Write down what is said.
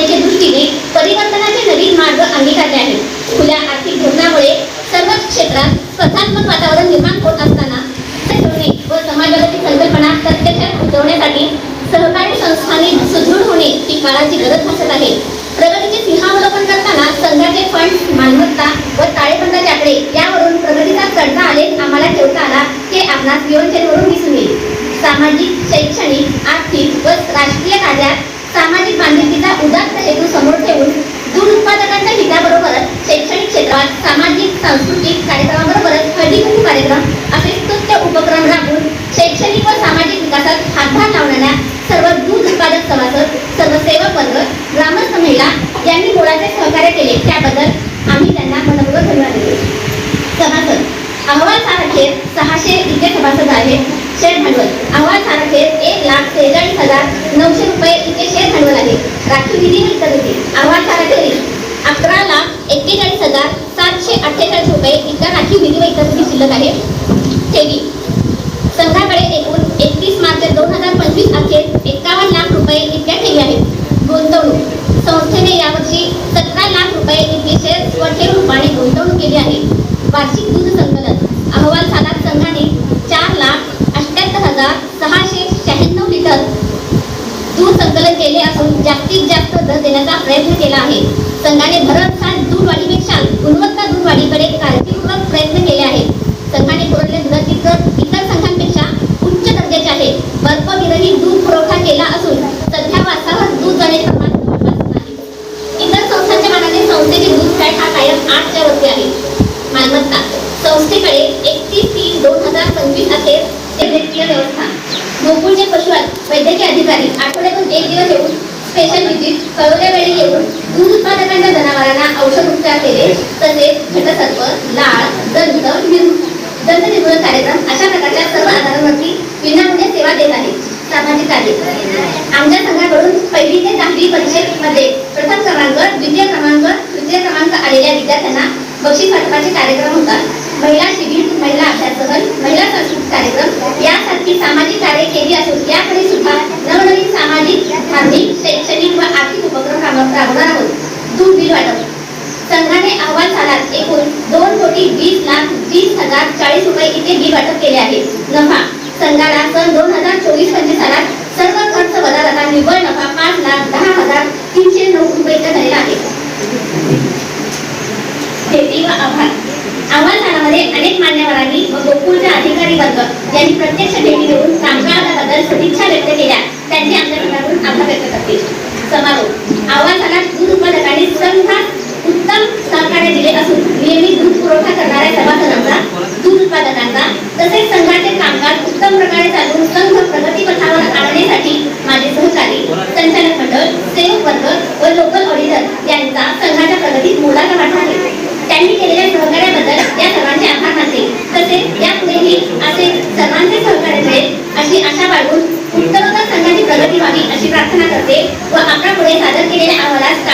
होण्याच्या दृष्टीने परिवर्तनाचे नवीन मार्ग अंगीकारले आहे खुल्या आर्थिक धोरणामुळे सर्व क्षेत्रात स्पर्धात्मक वातावरण निर्माण होत असताना व समाजवादाची संकल्पना प्रत्यक्षात उतरवण्यासाठी सहकारी संस्थांनी सुदृढ होणे ही काळाची गरज भासत आहे. प्रगतीचे सिंहावलोकन करताना संघाचे फंड मालमत्ता व ताळेबंदाचे आकडे यावरून प्रगतीचा चढता आले आम्हाला ठेवता आला हे आपणास जीवनचर्यवरून दिसून येईल. सामाजिक शैक्षणिक आणि उदात्त हेतू समोर ठेवून दूध उत्पादकांच्या हिताबरोबरच शैक्षणिक क्षेत्रात सामाजिक सांस्कृतिक कार्यक्रमाबरोबरच हळदी कार्यक्रम असे स्तुत्य उपक्रम राबवून शैक्षणिक व सामाजिक विकासात हातभार लावणाऱ्या सर्व दूध उत्पादक सभासद सर्व सेवक वर्ग ग्रामस्थ महिला यांनी मोलाचे सहकार्य केले. त्याबद्दल आम्ही त्यांना मनपूर्वक धन्यवाद दिले सभासद अहवाल सहाशे सहाशे इतके सभासद आहेत. शेअर भांडवल. अहवाल सारखेर एक लाख त्रेचाळीस हजार नऊशे रुपये इतके शेअर भांडवल आहे. राखीव निधी व होती? अहवाल अकरा लाख एक्केचाळीस हजार सातशे अठ्ठेचाळीस रुपये इतका राखीव निधी व इतर शिल्लक आहे. ठेवी. संघाकडे एकूण एकतीस मार्च दोन हजार पंचवीस अखेर एकावन्न लाख रुपये इतक्या ठेवी आहेत. गुंतवणूक. संस्थेने यावर्षी सतरा लाख रुपये इतके शेअर व रूपाने गुंतवणूक केली आहे. वार्षिक दूध संकलन अहवाल सालात संघाने चार लाख अठ्याहत्तर हजार सहाशे शहाण्णव लिटर दूध संकलन केले असून जास्तीत जास्त दर देण्याचा प्रयत्न केला आहे. संघाने भरमसाठ दूध वाढीपेक्षा गुणवत्ता दूध वाढीकडे काळजीपूर्वक प्रयत्न केले आहेत. संघाने पुरवलेले दुधाची दर इतर संघांपेक्षा उच्च दर्जाचे आहे. बर्फविरहित दूध पुरवठा केला असून सध्या वासावर दूध जाण्याचे प्रमाण जवळपास नाही इतर संस्थांच्या मानाने संस्थेचे दूध फॅट हा कायम आठच्या वरती आहे. मालमत्ता संस्थेकडे एकतीस तीन दोन हजार पंचवीस अखेर व्यवस्था. गोकुळचे पशु वैद्यकीय अधिकारी आठवड्यातून एक दिवस येऊन स्पेशल विजिट कळवल्या वेळी येऊन दूध उत्पादकांच्या जनावरांना औषध उपचार केले तसेच घटसत्व लाळ दंत दंत निर्मूलन कार्यक्रम अशा प्रकारच्या सर्व आधारांवरती विनामूल्य सेवा देत आहे सामाजिक कार्य. आमच्या संघाकडून पहिली ते दहावी परीक्षेमध्ये प्रथम क्रमांक द्वितीय क्रमांक तृतीय क्रमांक आलेल्या विद्यार्थ्यांना बक्षीस वाटपाचे कार्यक्रम होतात. महिला शिबिर महिला अभ्यासक्रम महिला सांस्कृतिक कार्यक्रम यासारखी सामाजिक कार्य केली असून याकडे सुद्धा नवनवीन सामाजिक धार्मिक शैक्षणिक व आर्थिक उपक्रम राबव- राबवणार आहोत दूध बिल वाटप संघाने अहवाल सालात एकूण दोन कोटी वीस लाख वीस हजार चाळीस रुपये इथे बिल वाटप केले आहे. नफा संघाला सन दोन हजार चोवीस पंचवीस सालात सर्व खर्च वजा जाता निव्वळ नफा पाच लाख दहा हजार तीनशे नऊ रुपये इतका झालेला आहे. भेटी व आभार. अहवाल अनेक मान्यवरांनी व गोकुळच्या अधिकारी वर्ग यांनी प्रत्यक्ष भेटी देऊन कामकाजाबद्दल सदिच्छा व्यक्त केल्या. त्यांचे आमच्या संघाकडून आभार व्यक्त करते. समारोप. अहवाल दूध उत्पादकांनी संघात उत्तम सहकार्य दिले असून नियमित दूध पुरवठा करणाऱ्या सभासदांचा दूध उत्पादकांचा तसेच संघाचे कामकाज उत्तम प्रकारे चालवून संघ प्रगतीपथावर आणण्यासाठी माझे सहकारी संचालक मंडळ सेवक वर्ग व लोकल ऑडिटर यांचा संघाच्या प्रगतीत मोलाचा वाटा आहे. त्यांनी केलेल्या सहकार्याबद्दल या सर्वांचे आभार मानते. तसेच यापुढेही असे सर्वांचे सहकार्य मिळेल अशी आशा बाळगून उत्तरोत्तर संघाची प्रगती व्हावी अशी प्रार्थना करते व आपल्यापुढे सादर केलेल्या अहवालास